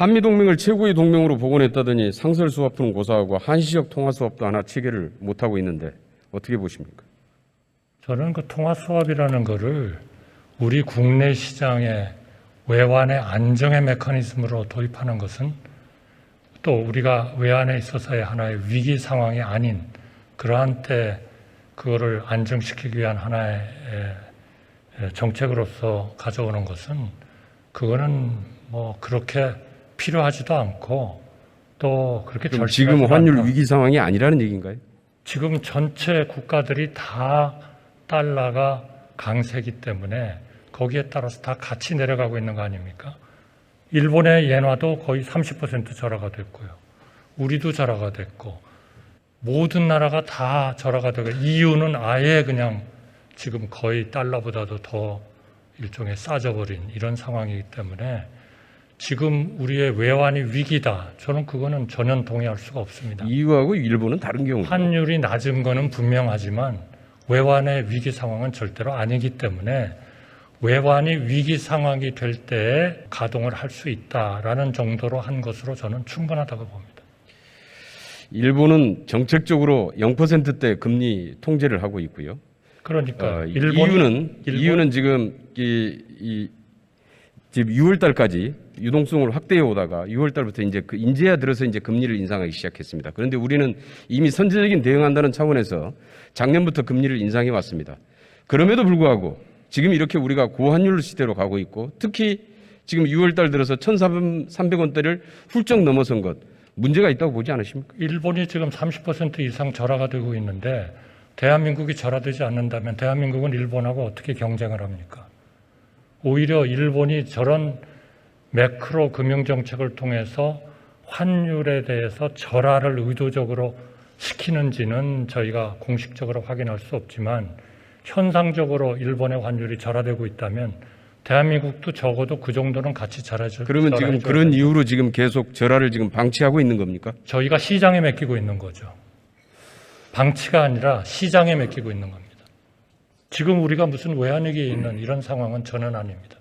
한미 동맹을 최고의 동맹으로 복원했다더니 상설 수화푸는 고사하고 한시적 통화 수업도 하나 체계를 못 하고 있는데 어떻게 보십니까? 저는 그 통화 수업이라는 거를 우리 국내 시장의 외환의 안정의 메커니즘으로 도입하는 것은 또 우리가 외환에 있어서의 하나의 위기 상황이 아닌 그러한 때 그거를 안정시키기 위한 하나의 정책으로서 가져오는 것은 그거는 뭐 그렇게 필요하지도 않고 또 그렇게 그럼 절실하지도 지금 환율 않다. 위기 상황이 아니라는 얘기인가요? 지금 전체 국가들이 다 달러가 강세기 때문에 거기에 따라서 다 같이 내려가고 있는 거 아닙니까? 일본의 엔화도 거의 30% 절하가 됐고요. 우리도 절하가 됐고 모든 나라가 다 절하가 되고 EU는 아예 그냥 지금 거의 달러보다도 더 일종의 싸져버린 이런 상황이기 때문에 지금 우리의 외환이 위기다. 저는 그거는 전혀 동의할 수가 없습니다. EU하고 일본은 다른 경우. 환율이 낮은 거는 분명하지만 외환의 위기 상황은 절대로 아니기 때문에 외환이 위기 상황이 될 때에 가동을 할 수 있다라는 정도로 한 것으로 저는 충분하다고 봅니다. 일본은 정책적으로 0%대 금리 통제를 하고 있고요. 그러니까 어, 일본이- 이유는 일본- 이유는 지금 이, 이 지금 6월 달까지 유동성을 확대해 오다가 6월 달부터 이제 그 인제야 들어서 이제 금리를 인상하기 시작했습니다. 그런데 우리는 이미 선제적인 대응한다는 차원에서 작년부터 금리를 인상해 왔습니다. 그럼에도 불구하고 지금 이렇게 우리가 고환율 시대로 가고 있고 특히 지금 6월 달 들어서 1,300원대를 훌쩍 넘어선 것 문제가 있다고 보지 않으십니까? 일본이 지금 30% 이상 절하가 되고 있는데 대한민국이 절하되지 않는다면 대한민국은 일본하고 어떻게 경쟁을 합니까? 오히려 일본이 저런 매크로 금융 정책을 통해서 환율에 대해서 절하를 의도적으로 시키는지는 저희가 공식적으로 확인할 수 없지만 현상적으로 일본의 환율이 절하되고 있다면 대한민국도 적어도 그 정도는 같이 절하죠. 그러면 지금 그런 이유로 지금 계속 절하를 지금 방치하고 있는 겁니까? 저희가 시장에 맡기고 있는 거죠. 방치가 아니라 시장에 맡기고 있는 겁니다. 지금 우리가 무슨 외환위기에 있는 이런 상황은 저는 아닙니다.